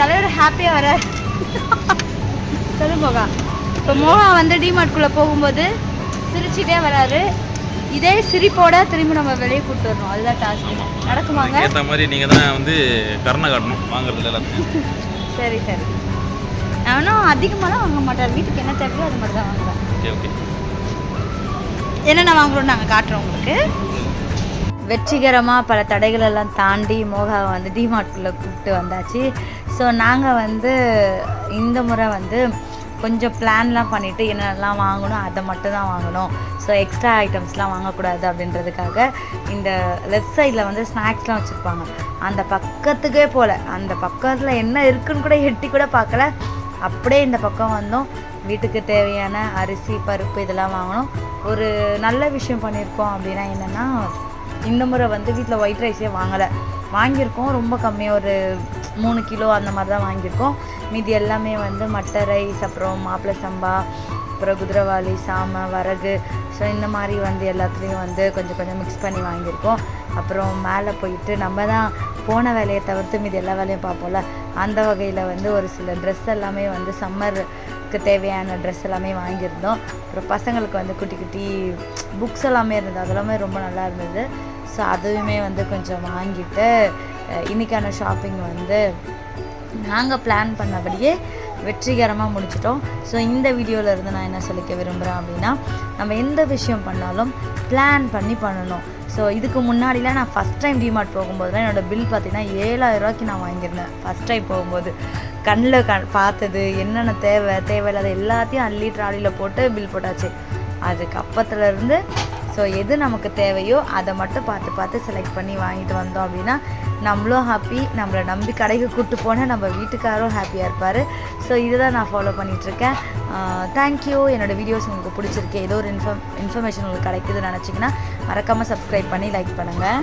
தலைவர் ஹாப்பியாக வர. சொல்லு மோகா. இப்போ மோகா வந்து டிமார்ட்குள்ளே போகும்போது சிரிச்சிட்டே வராரு. இதே சிரிப்போட திரும்பி நம்ம வெளியே கூப்பிட்டு வரணும். அதுதான் டாஸ்க் நடக்குமாங்க? ஏற்ற மாதிரி நீங்கள் தான் வந்து கருணை காட்டணும். வாங்குறதுல எல்லாத்தையும் சரி சரி. அவனும் அதிகமாலாம் வாங்க மாட்டார் வீட்டுக்கு என்ன தேவையோ அது மட்டும் தான் வாங்குவேன். Okay okay. என்னென்ன வாங்குறோம்னு நாங்கள் காட்டுறோம் உங்களுக்கு. வெற்றிகரமாக பல தடைகள் எல்லாம் தாண்டி மோகாவை வந்து டிமார்ட்குள்ளே கூப்பிட்டு வந்தாச்சு. ஸோ நாங்கள் வந்து இந்த முறை வந்து கொஞ்சம் பிளான்லாம் பண்ணிவிட்டு என்னென்னலாம் வாங்கணும் அதை மட்டும் தான் வாங்கணும். ஸோ எக்ஸ்ட்ரா ஐட்டம்ஸ்லாம் வாங்கக்கூடாது அப்படின்றதுக்காக இந்த லெஃப்ட் சைடில் வந்து ஸ்நாக்ஸ்லாம் வச்சுருப்பாங்க. அந்த பக்கத்துக்கே போல் அந்த பக்கத்தில் என்ன இருக்குன்னு கூட எட்டி கூட பார்க்கல. அப்படியே இந்த பக்கம் வந்தோம். வீட்டுக்கு தேவையான அரிசி பருப்பு இதெல்லாம் வாங்கணும் ஒரு நல்ல விஷயம் பண்ணியிருக்கோம் அப்படின்னா என்னென்னா இந்த முறை வந்து வீட்டில் ஒயிட் ரைஸே வாங்கலை. வாங்கியிருக்கோம். ரொம்ப கம்மியாக ஒரு மூணு கிலோ அந்த மாதிரி தான் வாங்கியிருக்கோம். மீதி எல்லாமே வந்து மட்டை ரைஸ் அப்புறம் மாப்பிள்ளை சம்பா அப்புறம் குதிரவாளி சாமை வரகு. ஸோ இந்த மாதிரி வந்து எல்லாத்துலேயும் வந்து கொஞ்சம் கொஞ்சம் மிக்ஸ் பண்ணி வாங்கியிருக்கோம். அப்புறம் மேலே போயிட்டு நம்ம தான் போன வேலையை தவிர்த்து மீது எல்லா வேலையும் பார்ப்போம்ல. அந்த வகையில் வந்து ஒரு சில ட்ரெஸ் எல்லாமே வந்து சம்மருக்கு தேவையான ட்ரெஸ் எல்லாமே வாங்கியிருந்தோம். அப்புறம் பசங்களுக்கு வந்து குட்டி குட்டி புக்ஸ் எல்லாமே இருந்தது. அதெல்லாமே ரொம்ப நல்லா இருந்தது. ஸோ அதுவுமே வந்து கொஞ்சம் வாங்கிட்டு இன்றைக்கான இன்னைக்கான ஷாப்பிங் வந்து நாங்கள் பிளான் பண்ணபடியே வெற்றிகரமாக முடிச்சிட்டோம். ஸோ இந்த வீடியோவிலேருந்து நான் என்ன சொல்லிக்க விரும்புகிறேன் அப்படின்னா நம்ம எந்த விஷயம் பண்ணாலும் பிளான் பண்ணி பண்ணணும். ஸோ இதுக்கு முன்னாடிலாம் நான் ஃபஸ்ட் டைம் டிமார்ட் போகும்போது என்னோடய பில் பார்த்தீங்கன்னா ஏழாயிரம் ரூபாய்க்கு நான் வாங்கியிருந்தேன். ஃபஸ்ட் டைம் போகும்போது. கண்ணில் க பார்த்தது என்னென்ன தேவை தேவையில்லாத எல்லாத்தையும் அள்ளி ட்ராலியில் போட்டு பில் போட்டாச்சு. அதுக்கு அப்பத்துலேருந்து ஸோ எது நமக்கு தேவையோ அதை மட்டும் பார்த்து பார்த்து செலக்ட் பண்ணி வாங்கிட்டு வந்தோம் அப்படின்னா நம்மளும் ஹாப்பி நம்மளை நம்பி கடைக்கு கூப்பிட்டு போனால் நம்ம வீட்டுக்காரும் ஹாப்பியாக இருப்பார். ஸோ இதை தான் நான் ஃபாலோ பண்ணிகிட்ருக்கேன் தேங்க்யூ என்னோடய வீடியோஸ் உங்களுக்கு பிடிச்சிருக்கு. ஏதோ ஒரு இன்ஃபர்ம் இன்ஃபர்மேஷன் உங்களுக்கு கிடைக்குதுன்னு நினச்சிங்கன்னா மறக்காமல் சப்ஸ்கிரைப் பண்ணி லைக் பண்ணுங்கள்